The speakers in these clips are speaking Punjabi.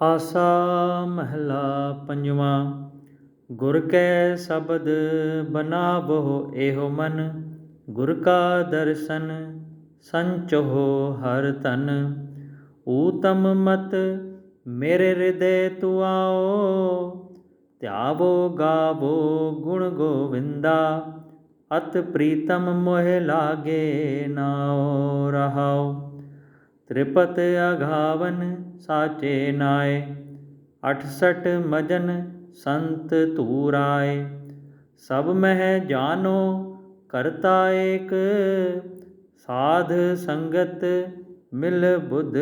ਆਸਾ ਮਹਿਲਾ ਪੰਜਵਾਂ, ਗੁਰ ਕੈ ਸ਼ਬਦ ਬਨਾਵੋ ਇਹੋ ਮਨ, ਗੁਰ ਕਾ ਦਰਸ਼ਨ ਸੰਚੋ ਹਰ ਤਨ ਊਤਮ ਮਤ ਮੇਰੇ ਹਿਰਦੇ ਤੂ ਆਓ, ਧਿਆਵੋ ਗਾਵੋ ਗੁਣ ਗੋਵਿੰਦਾ, ਅਤ ਪ੍ਰੀਤਮ ਮੋਹਿ ਲਾਗੇ ਨਾਉ ਰਹਾਉ। ਤ੍ਰਿਪਤ ਅਘਾਵਨ ਸਾਚੇ ਨਾਏ 68 ਮਜਨ ਸੰਤ ਧੂਰਾਏ, ਸਭ ਮਹਿ ਜਾਨੋ ਕਰਤਾ ਏਕ, ਸਾਧ ਸੰਗਤ ਮਿਲ ਬੁੱਧ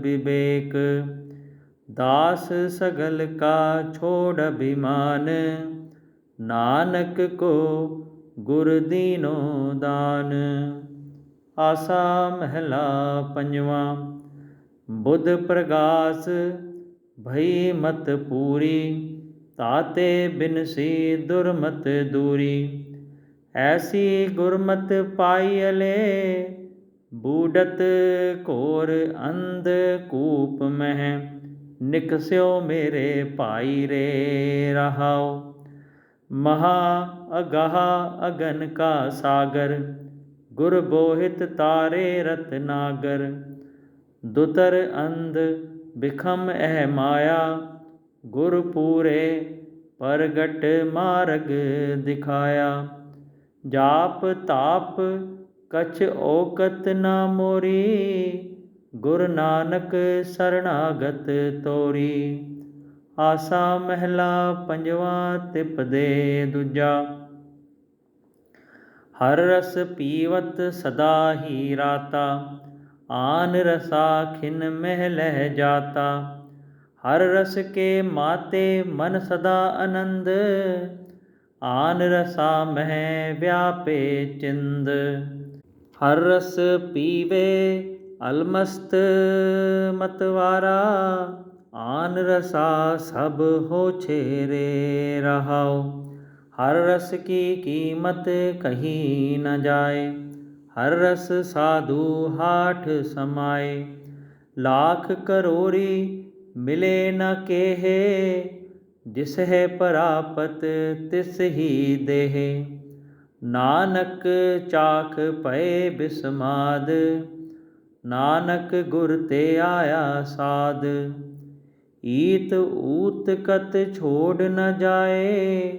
ਵਿਵੇਕ, ਦਾਸ ਸਗਲ ਕਾ ਛੋੜ ਅਭਿਮਾਨ, ਨਾਨਕ ਕੋ ਗੁਰ ਦੀਨੋ ਦਾਨ। ਆਸਾ ਮਹਿਲਾ ਪੰਜਵਾ ਬੁੱਧ ਪ੍ਰਗਾਸ, ਭਈ ਮਤ ਪੂਰੀ ਤਾਤੇ ਬਿਨਸੀ ਦੁਰਮਤ ਦੂਰੀ। ਐਸੀ ਗੁਰਮਤ ਪਾਈ ਪਾਈਲੇ ਬੂਡਤ ਘੋਰ ਅੰਧ ਕੂਪ ਮਹਿ ਨਿਕਸਿਓ ਮੇਰੇ ਭਾਈ ਰੇ ਰਹਾਓ ਮਹਾ ਅਗਾਹ ਅਗਨ ਕਾ ਸਾਗਰ, ਗੁਰ ਬੋਹਿਤ ਤਾਰੇ ਰਤਨਾਗਰ ਦੁਤਰ ਅੰਧ ਬਿਖਮ ਇਹ ਮਾਇਆ, ਗੁਰ ਪੂਰੇ ਪ੍ਰਗਟ ਮਾਰਗ ਦਿਖਾਇਆ। ਜਾਪ ਤਾਪ ਕਛ ਔਕਤ ਨਾ ਮੋਰੀ, ਗੁਰ ਨਾਨਕ ਸਰਣਾਗਤ ਤੋਰੀ। ਆਸਾ ਮਹਿਲਾ ਪੰਜਵਾ ਤਿਪਦੇ ਦੂਜਾ। ਹਰ ਰਸ ਪੀਵਤ ਸਦਾ ਹੀ ਰਾਤਾ। ਆਨ ਰਸਾ ਖਿਨ ਮਹਿ ਲਹਿ ਜਾਤਾ। ਹਰ ਰਸ ਕੇ ਮਾਤੇ ਮਨ ਸਦਾ ਆਨੰਦ। ਆਨ ਰਸਾ ਮਹਿ ਵਿਆਪੇ ਚਿੰਦ। ਹਰ ਰਸ ਪੀਵੇ ਅਲਮਸਤ ਮਤਵਾਰਾ। ਆਨ ਰਸਾ ਸਭ ਹੋ ਛੇਰੇ ਰਹਾਉ। ਹਰ ਰਸ ਕੀ ਕੀਮਤ ਕਹੀ ਨ ਜਾਏ। ਹਰ ਰਸ ਸਾਧੂ ਹਾਠ ਸਮਾਏ। ਲਾਖ ਕਰੋਰੀ ਮਿਲੇ ਨ ਕੇਹੇ। ਜਿਸ ਹੈ ਪਰਾਪਤ ਤਿਸ ਹੀ ਦੇਹ। ਨਾਨਕ ਚਾਖ ਪਏ ਬਿਸਮਾਦ। ਨਾਨਕ ਗੁਰ ਤੇ ਆਇਆ ਸਾਧ ਈਤ ਊਤ ਕਤ ਛੋੜ ਨ ਜਾਏ।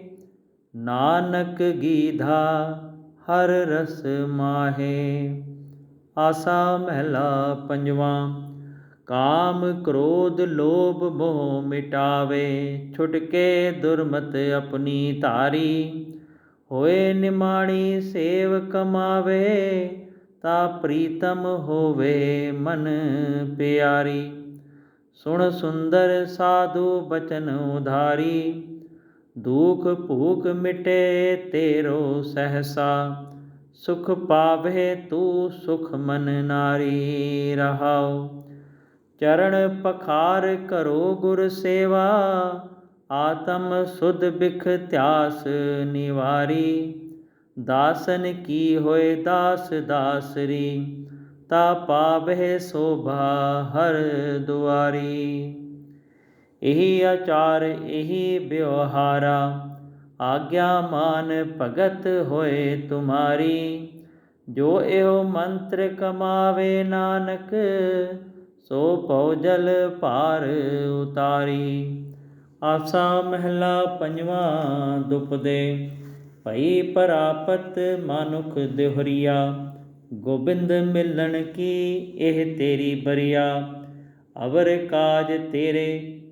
ਨਾਨਕ ਗੀਧਾ ਹਰ ਰਸ ਮਾਹੇ। ਆਸਾ ਮਹਿਲਾ ਪੰਜਵਾਂ, ਕਾਮ ਕ੍ਰੋਧ ਲੋਭ ਮੋਹ ਮਿਟਾਵੇ। ਛੁਟਕੇ ਦੁਰਮਤ ਆਪਣੀ ਧਾਰੀ, ਹੋਏ ਨਿਮਾਣੀ ਸੇਵ ਕਮਾਵੇ। ਤਾ ਪ੍ਰੀਤਮ ਹੋਵੇ ਮਨ ਪਿਆਰੀ। ਸੁਣ ਸੁੰਦਰ ਸਾਧੂ ਬਚਨ ਉਧਾਰੀ। ਦੁਖ ਭੂਖ ਮਿਟੇ ਤੇਰੋ ਸਹਸਾ, ਸੁਖ ਪਾਵੇ ਤੂੰ ਸੁਖ ਮਨ ਨਾਰੀ ਰਹਾਉ। ਚਰਨ ਪਖਾਰ ਕਰੋ ਗੁਰ ਸੇਵਾ, ਆਤਮ ਸੁਧ ਬਿਖ ਧਿਆਸ ਨਿਵਾਰੀ। ਦਾਸਨ ਕੀ ਹੋਏ ਦਾਸ ਦਾਸਰੀ, ਤਾ ਪਾਵੇ ਸੋਭਾ ਹਰ ਦੁਆਰੀ। ਇਹੀ ਆਚਾਰ, ਇਹੀ ਵਿਵਹਾਰਾ। ਆਗਿਆ ਮਾਨ ਭਗਤ ਹੋਏ ਤੁਮਾਰੀ। ਜੋ ਇਹੋ ਮੰਤਰ ਕਮਾਵੇ ਨਾਨਕ, ਸੋ ਪਉਜਲ ਭਾਰ ਉਤਾਰੀ। ਆਸਾ ਮਹਿਲਾ ਪੰਜਵਾ ਦੁਪਦੇ, ਭਈ ਪ੍ਰਾਪਤ ਮਾਨੁਖ ਦਿਹਰੀਆ। ਗੋਬਿੰਦ ਮਿਲਣ ਕੀ ਇਹ ਤੇਰੀ ਬਰੀਆ। ਅਵਰ ਕਾਜ ਤੇਰੇ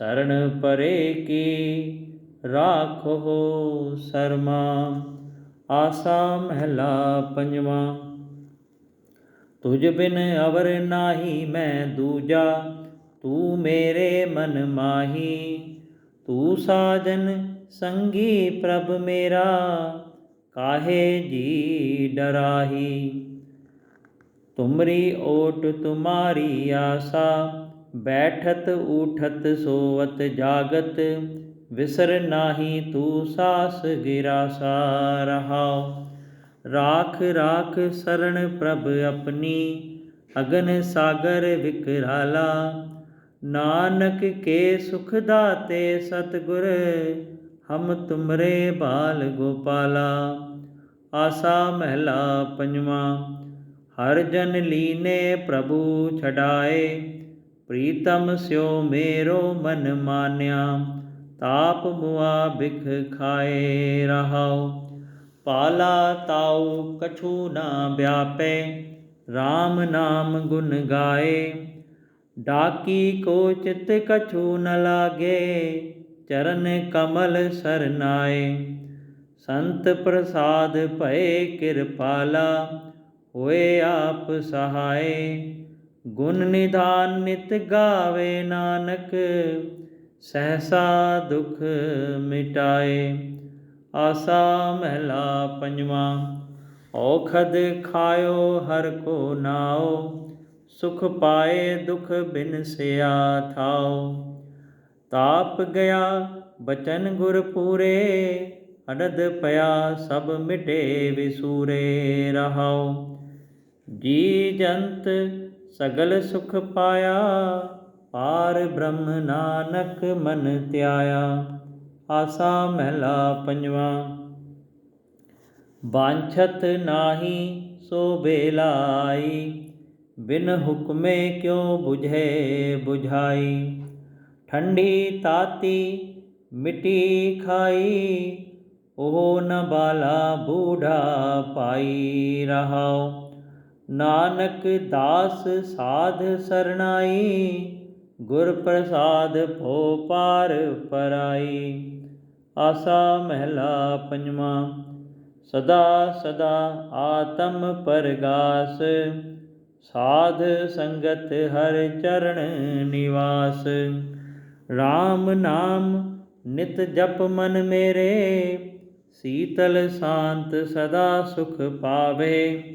ਸਰਣ ਪਰੇ ਕੀ ਰਾਖੋ ਸਰਮਾ ਆਸਾ ਮਹਿਲਾ ਪੰਜਵਾ ਤੁਝ ਬਿਨ ਅਵਰ ਨਾਹੀ ਮੈਂ ਦੂਜਾ ਤੂੰ ਮੇਰੇ ਮਨ ਮਾਹੀ ਤੂੰ ਸਾਜਨ ਸੰਗੀ ਪ੍ਰਭ ਮੇਰਾ ਕਾਹੇ ਜੀ ਡਰਾਹੀ ਤੁਮਰੀ ਓਟ ਤੁਮਾਰੀ ਆਸਾ ਬੈਠਤ ਊਠਤ ਸੋਵਤ ਜਾਗਤ, ਵਿਸਰ ਨਾਹੀ ਤੂੰ ਸਾਸ ਗਿਰਾਸਾ ਰਹਾਉ ਰਾਖ ਰਾਖ ਸਰਣ ਪ੍ਰਭ ਆਪਣੀ, ਅਗਨ ਸਾਗਰ ਵਿਕਰਾਲਾ। ਨਾਨਕ ਕੇ ਸੁਖ ਦਾਤੇ ਸਤਗੁਰ, ਹਮ ਤੁਮਰੇ ਬਾਲ ਗੋਪਾਲਾ। ਆਸਾ ਮਹਿਲਾ ਪੰਜਵਾਂ, ਹਰ ਜਨ ਲੀਨੇ ਪ੍ਰਭੂ ਛਡਾਏ। ਪ੍ਰੀਤਮ ਸਿਓ ਮੇਰੋ ਮਨ ਮਾਨਿਆ, ਤਾਪ ਮੁਆ ਬਿਖ ਖਾਏ ਰਹਾਉ। ਪਾਲਾ ਤਾਉ ਕਛੂ ਨਾ ਵਿਆਪੈ RAM ਨਾਮ ਗੁਣ ਗਾਏ। ਡਾਕੀ ਕੋ ਚਿਤ ਕਛੂ ਨ ਲਾਗੇ, ਚਰਨ ਕਮਲ ਸਰਨਾਏ ਸੰਤ ਪ੍ਰਸਾਦ ਭਏ ਕਿਰਪਾਲਾ, ਹੋਏ ਆਪ ਸਹਾਏ। ਗੁਣ ਨਿਧਾਨ ਨਿਤ ਗਾਵੇ ਨਾਨਕ, ਸਹਸਾ ਦੁਖ ਮਿਟਾਏ। ਆਸਾ ਮਹਿਲਾ ਪੰਜਵਾਂ, ਔਖਦ ਖਾਇਓ ਹਰ ਕੋ ਨਾਓ ਸੁਖ ਪਾਏ ਦੁਖ ਬਿਨ ਸਿਆ ਥਾਓ ਤਾਪ ਗਿਆ ਬਚਨ ਗੁਰ ਪੂਰੇ, ਅਨੰਦ ਪਿਆ ਸਭ ਮਿਟੇ ਵਿਸੂਰੇ ਰਹਾਓ ਜੀ ਜੰਤ ਸਗਲ ਸੁਖ ਪਾਇਆ, ਪਾਰ ਬ੍ਰਹਮ ਨਾਨਕ ਮਨ ਧਿਆਇਆ। ਆਸਾ ਮਹਿਲਾ ਪੰਜਵਾ। ਬਾਂਛਤ ਨਾਹੀ ਸੋ ਬੇਲਾਈ, ਬਿਨ ਹੁਕਮੇ ਕਿਉ 부ਝੇ 부ਝਾਈ ਠੰਡੀ ਤਾਤੀ ਮਿੱਟੀ ਖਾਈ, ਉਹ ਨ ਬਾਲਾ ਬੂਢਾ ਪਾਈ ਰਹਾਉ। ਨਾਨਕ ਦਾਸ ਸਾਧ ਸਰਣਾਈ, ਗੁਰ ਪ੍ਰਸਾਦ ਭੋ ਪਾਰ ਪਰਾਈ। ਆਸਾ ਮਹਿਲਾ ਪੰਜਵਾ, ਸਦਾ ਸਦਾ ਆਤਮ ਪਰਗਾਸ। ਸਾਧ ਸੰਗਤ ਹਰ ਚਰਨ ਨਿਵਾਸ। RAM ਨਾਮ ਨਿਤ ਜਪ ਮਨ ਮੇਰੇ, ਸੀਤਲ ਸ਼ਾਂਤ ਸਦਾ ਸੁਖ ਪਾਵੇ।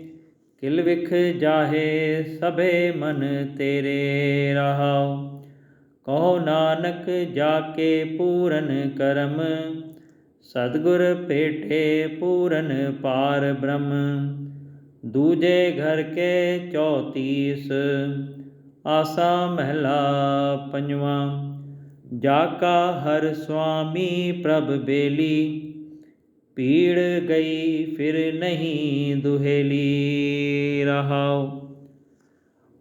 ਕਿਲ ਵਿਖ ਜਾਹੇ ਸਭੇ ਮਨ ਤੇਰੇ ਰਹਾਉ ਕਹੋ ਨਾਨਕ ਜਾ ਕੇ ਪੂਰਨ ਕਰਮ, ਸਤਗੁਰ ਭੇਟੇ ਪੂਰਨ ਪਾਰ ਬ੍ਰਹਮ। ਦੂਜੇ ਘਰ ਕੇ ਚੌਤੀਸ, ਆਸਾ ਮਹਿਲਾ ਪੰਜਵਾ। ਜਾ ਕਾ ਹਰ ਸੁਆਮੀ ਪ੍ਰਭ ਬੇਲੀ ਪੀੜ ਗਈ ਫਿਰ ਨਹੀਂ ਦੁਹੇਲੀ ਰਹਾਉ।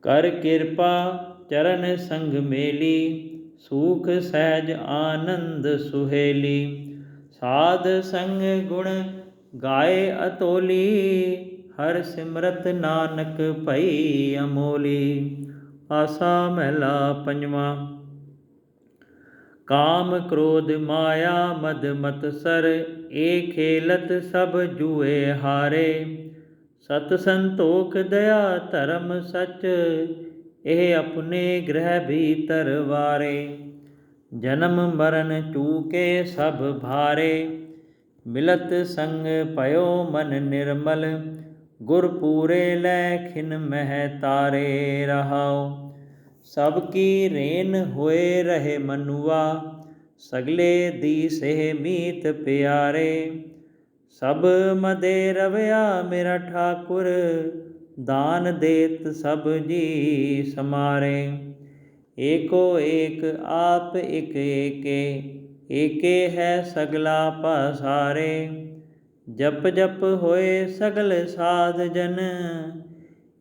ਕਰ ਕਿਰਪਾ ਚਰਨ ਸੰਗ ਮੇਲੀ, ਸੂਖ ਸਹਿਜ ਆਨੰਦ ਸੁਹੇਲੀ। ਸਾਧ ਸੰਗ ਗੁਣ ਗਾਏ ਅਤੋਲੀ, ਹਰ ਸਿਮਰਤ ਨਾਨਕ ਭਈ ਅਮੋਲੀ। ਆਸਾ ਮਹਿਲਾ ਪੰਜਵਾ। ਕਾਮ ਕ੍ਰੋਧ ਮਾਇਆ ਮਦ ਮਤ ਸਰ ਏ ਖੇਲਤ ਸਭ ਜੂਏ ਹਾਰੇ। ਸਤ ਸੰਤੋਖ ਦਇਆ ਧਰਮ ਸਚ, ਇਹ ਆਪਣੇ ਗ੍ਰਹਿ ਭੀਤਰ ਵਾਰੇ। ਜਨਮ ਮਰਨ ਚੂਕੇ ਸਭ ਭਾਰੇ। ਮਿਲਤ ਸੰਗ ਪਇਓ ਮਨ ਨਿਰਮਲ, ਗੁਰ ਪੂਰੇ ਲੈ ਖਿਨ ਮਹਿ ਤਾਰੇ ਰਹਾਓ। ਸਭ ਕੀ ਰੇਨ ਹੋਏ ਰਹੇ ਮਨੁਆ ਸਗਲੇ ਦੀ ਸਹਿ ਮੀਤ ਪਿਆਰੇ, ਸਭ ਮਦੇ ਰਵਿਆ ਮੇਰਾ ਠਾਕੁਰ, ਦਾਨ ਦੇਤ ਸਭ ਜੀ ਸਮਾਰੇ। ਏਕੋ ਏਕ ਆਪ ਇਕ ਏਕੇ ਏਕੇ ਹੈ ਸਗਲਾ ਪਸਾਰੇ ਜਪ ਜਪ ਹੋਏ ਸਗਲ ਸਾਧ ਜਨ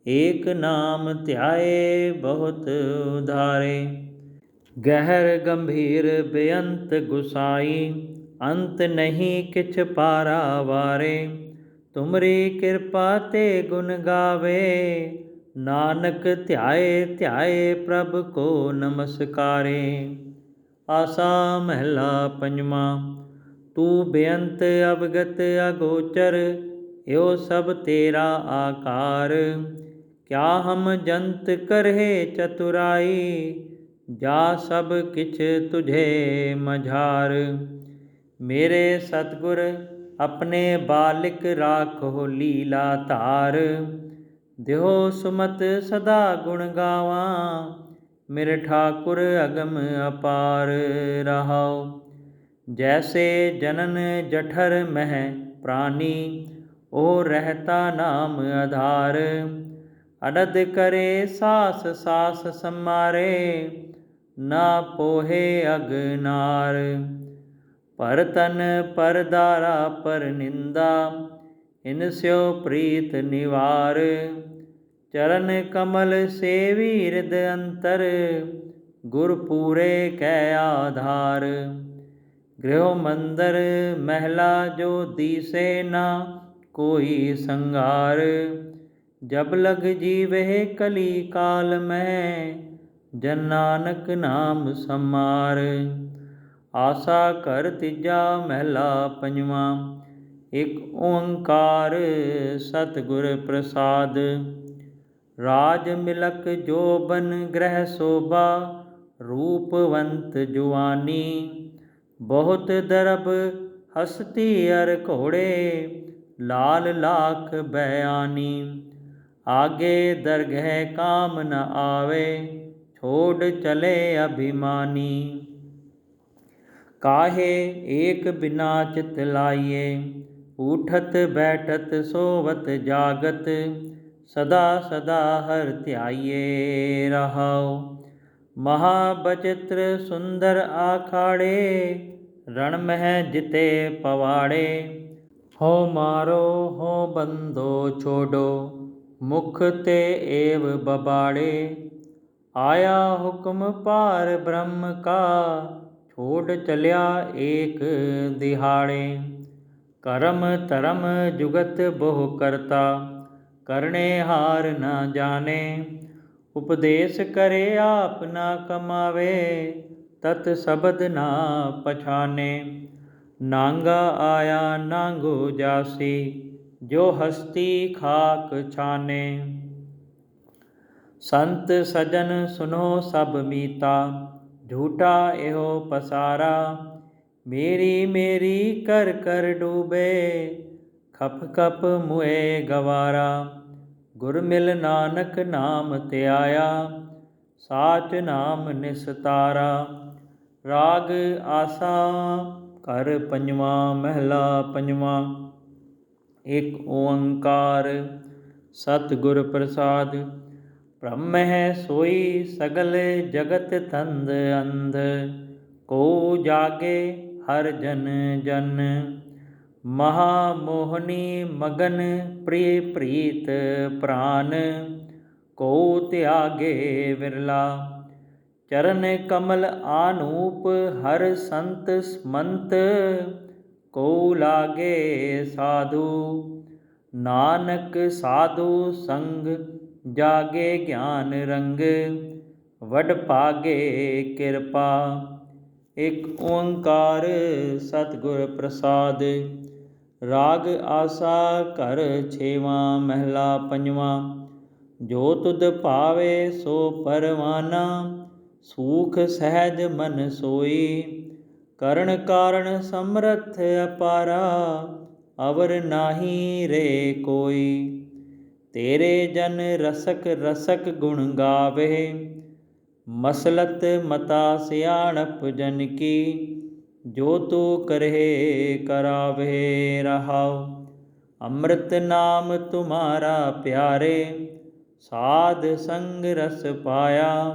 ਏਕ ਨਾਮ ਧਿਆਏ ਬਹੁਤ ਉਧਾਰੇ। ਗਹਿਰ ਗੰਭੀਰ ਬੇਅੰਤ ਗੁਸਾਈ, ਅੰਤ ਨਹੀਂ ਕਿਛ ਪਾਰਾ ਵਾਰੇ। ਤੁਮਰੀ ਕਿਰਪਾ ਤੇ ਗੁਣ ਗਾਵੇ, ਨਾਨਕ ਧਿਆਏ ਧਿਆਏ ਪ੍ਰਭ ਕੋ ਨਮਸਕਾਰੇ। ਆਸਾ ਮਹਿਲਾ ਪੰਜਵਾ, ਤੂੰ ਬੇਅੰਤ ਅਵਗਤ ਅਗੋਚਰ ਏਉ ਸਭ ਤੇਰਾ ਆਕਾਰ। ਕਿਆ ਹਮ ਜੰਤ ਕਰਹਿ ਚਤੁਰਾਈ ਜਾ ਸਭ ਕਿਛ ਤੁਝੇ ਮਝਾਰ। ਮੇਰੇ ਸਤਗੁਰ, ਆਪਣੇ ਬਾਲਿਕ ਰਾਖੋ ਲੀਲਾ ਧਾਰ। ਦਿਓ ਸੁਮਤ ਸਦਾ ਗੁਣ ਗਾਵਾਂ, ਮੇਰੇ ਠਾਕੁਰ ਅਗਮ ਅਪਾਰ ਰਹਾਉ। ਜੈਸੇ ਜਨਨ ਜਠਰ ਮਹਿ ਪ੍ਰਾਨੀ ਉਹ ਰਹਤਾ ਨਾਮ ਆਧਾਰ। ਅਨਦ ਕਰੇ ਸਾਸ ਸਾਸ ਸਮਾਰੇ ਨਾ ਪੋਹੇ ਅਗਨਾਰ। ਪਰ ਤਨ ਪਰਦਾਰਾ ਪਰ ਨਿੰਦਾ, ਇਨ ਸਿਓ ਪ੍ਰੀਤ ਨਿਵਾਰ। ਚਰਨ ਕਮਲ ਸੇਵੀ ਹਿਰਦ ਅੰਤਰ, ਗੁਰ ਪੂਰੇ ਕੈ ਆਧਾਰ। ਗ੍ਰਹਿ ਮੰਦਰ ਮਹਿਲਾ ਜੋ ਦੀਸੇ ਨਾ ਕੋਈ ਸੰਗਾਰ ਜਬ ਲਗ ਜੀਵੇ ਕਲੀ ਕਾਲ ਮੈਂ ਜਨ ਨਾਨਕ ਨਾਮ ਸਮਾਰ। ਆਸਾ ਕਰ ਤੀਜਾ ਮਹਿਲਾ ਪੰਜਵਾਂ। ਇਕ ਓੰਕਾਰ ਸਤਿਗੁਰ ਪ੍ਰਸਾਦ। ਰਾਜ ਮਿਲਕ ਜੋਬਨ ਗ੍ਰਹਿ ਸੋਭਾ ਰੂਪਵੰਤ ਜੁਆਨੀ। ਬਹੁਤ ਦਰਬ ਹਸਤੀ ਅਰ ਘੋੜੇ, ਲਾਲ ਲਾਖ ਬਿਆਨੀ ਆਗੇ ਦਰਗਹਿ ਕਾਮ ਨ ਆਵੇ ਛੋੜ ਚਲੇ ਅਭਿਮਾਨੀ। ਕਾਹੇ ਏਕ ਬਿਨਾ ਚਿਤ ਲਾਈਏ ਉਠਤ ਬੈਠਤ ਸੋਵਤ ਜਾਗਤ, ਸਦਾ ਸਦਾ ਹਰ ਧਿਆਈਏ ਰਹਾਉ। ਮਹਾ ਬਚਿਤ੍ਰ ਸੁੰਦਰ ਆਖਾੜੇ, ਰਣ ਮਹਿ ਜਿਤੇ ਪਵਾੜੇ। ਹੋ ਮਾਰੋ ਹੋ ਬੰਦੋ ਛੋਡੋ ਮੁਖ ਤੇ ਏਵ ਆਇਆ ਹੁਕਮ ਭਾਰ ਬ੍ਰਹਮ ਕਾ ਛੋੜ ਚਲਿਆ ਏਕ ਦਿਹਾੜੇ। ਕਰਮ ਧਰਮ ਜੁਗਤ ਬਹੁ ਕਰਤਾ, ਕਰਨੇ ਹਾਰ ਨਾ ਜਾਣੇ। ਉਪਦੇਸ਼ ਕਰੇ ਆਪ ਨਾ ਕਮਾਵੇ, ਤਤ ਸ਼ਬਦ ਨਾ ਪਛਾਨੇ। ਨਾਂਗਾ ਆਇਆ ਨਾਂਗੋ ਜਾਸੀ, ਜੋ ਹਸਤੀ ਖਾਕ ਛਾਨੇ। ਸੰਤ ਸਜਨ ਸੁਨੋ ਸਭ ਮੀਤਾ ਝੂਠਾ ਇਹੋ ਪਸਾਰਾ। ਮੇਰੀ ਮੇਰੀ ਕਰ ਕਰ ਡੂਬੇ, ਖਪ ਖਪ ਮੁਏ ਗਵਾਰਾ। ਗੁਰ ਮਿਲ ਨਾਨਕ ਨਾਮ ਧਿਆਇਆ, ਸਾਚ ਨਾਮ ਨਿਸਤਾਰਾ। ਰਾਗ ਆਸਾ ਘਰ ਪੰਜਵਾਂ, ਮਹਿਲਾ ਪੰਜਵਾਂ। ਇੱਕ ਓੰਕਾਰ, ਸਤਿਗੁਰ ਪ੍ਰਸਾਦ ਬ੍ਰਹਮ ਹੈ ਸੋਈ ਸਗਲ ਜਗਤ ਤੰਦ ਅੰਧ, ਕੋ ਜਾਗੇ ਹਰ ਜਨ ਜਨ। ਮਹਾ ਮੋਹਨੀ ਮਗਨ ਪ੍ਰਿਯ ਪ੍ਰੀਤ ਪ੍ਰਾਨ, ਕੋ ਤਿਆਗੇ ਵਿਰਲਾ। ਚਰਨ ਕਮਲ ਆਨੂਪ ਹਰ ਸੰਤ ਸਮੰਤ, ਕੋ ਲਾਗੇ ਸਾਧੂ। ਨਾਨਕ ਸਾਧੂ ਸੰਗ ਜਾਗੇ ਗਿਆਨ ਰੰਗ ਵਡ ਭਾਗੇ ਕਿਰਪਾ। ਇਕ ਓੰਕਾਰ ਸਤਿਗੁਰ ਪ੍ਰਸਾਦ, ਰਾਗ ਆਸਾ ਘਰ ਛੇਵਾਂ, ਮਹਿਲਾ ਪੰਜਵਾਂ। ਜੋ ਤੁਧ ਭਾਵੇ ਸੋ ਪਰਵਾਨਾ, ਸੂਖ ਸਹਿਜ ਮਨ ਸੋਈ। ਕਰਨ ਕਾਰਨ ਸਮਰਥ ਅਪਾਰਾ, ਅਵਰ ਨਾਹੀ ਰੇ ਕੋਈ। ਤੇਰੇ ਜਨ ਰਸਕ ਰਸਕ ਗੁਣ ਗਾਵੇ, ਮਸਲਤ ਮਤਾ ਸਿਆਣਪ ਜਨ ਕੀ, ਜੋ ਤੋ ਕਰਹਿ ਕਰਾਵੇ ਰਹਾਉ। ਅੰਮ੍ਰਿਤ ਨਾਮ ਤੁਮਾਰਾ ਪਿਆਰੇ, ਸਾਧ ਸੰਗ ਰਸ ਪਾਇਆ।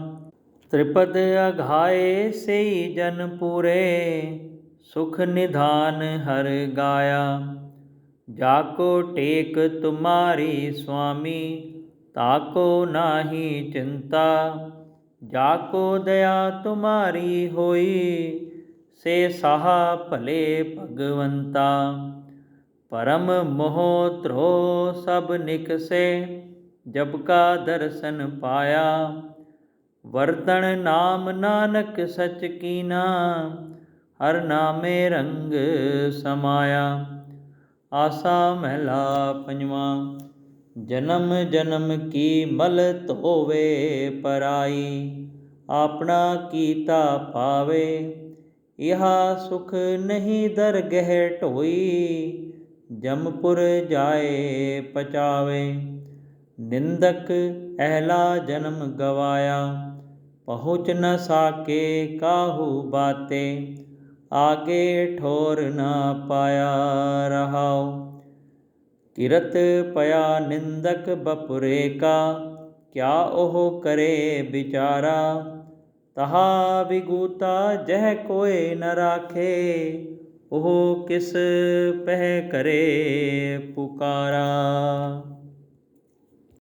ਤ੍ਰਿਪਦ ਅਘਾਏ ਸਈ ਜਨ ਪੂਰੇ, ਸੁਖ ਨਿਧਾਨ ਹਰ ਗਾਇਆ। ਜਾਕੋ ਟੇਕ ਤੁਮਾਰੀ ਸੁਆਮੀ, ਤਾਕੋ ਨਾਹੀ ਚਿੰਤਾ। ਜਾਕੋ ਦਇਆ ਤੁਮਾਰੀ ਹੋਈ, ਸੇ ਸਾਹਾ ਭਲੇ ਭਗਵੰਤਾ। ਪਰਮ ਮੋਹ ਧਰੋ ਸਭ ਨਿਕਸੇ ਜਬ ਕਾ ਦਰਸ਼ਨ ਪਾਇਆ। ਵਰਤਣ ਨਾਮ ਨਾਨਕ ਸਚ ਕੀਨਾ, ਹਰ ਨਾਮੇ ਰੰਗ ਸਮਾਇਆ। ਆਸਾ ਮਹਿਲਾ ਪੰਜਵਾਂ, ਜਨਮ ਜਨਮ ਕੀ ਮਲ ਧੋਵੇ ਪਰਾਈ, ਆਪਣਾ ਕੀਤਾ ਪਾਵੇ, ਇਹਾ ਸੁਖ ਨਹੀਂ ਦਰਗਹਿ ਢੋਈ, ਜਮਪੁਰ ਜਾਏ ਪਚਾਵੇ, ਨਿੰਦਕ ਅਹਲਾ ਜਨਮ ਗਵਾਇਆ, ਪਹੁੰਚ ਨ ਸਾਕੇ ਕਾਹੂ ਬਾਤੇ ਆਗੇ ਠੋਰ ਨਾ ਪਾਇਆ ਰਹਾਉ। ਕਿਰਤ ਪਿਆ ਨਿੰਦਕ ਬਪੁਰੇ ਕਾ, ਕਿਆ ਉਹ ਕਰੇ ਵਿਚਾਰਾ? ਤਹਾ ਵਿਗੂਤਾ ਜਹ ਕੋਏ ਨ ਰਾਖੇ, ਉਹ ਕਿਸ ਪਹਿ ਕਰੇ ਪੁਕਾਰਾ?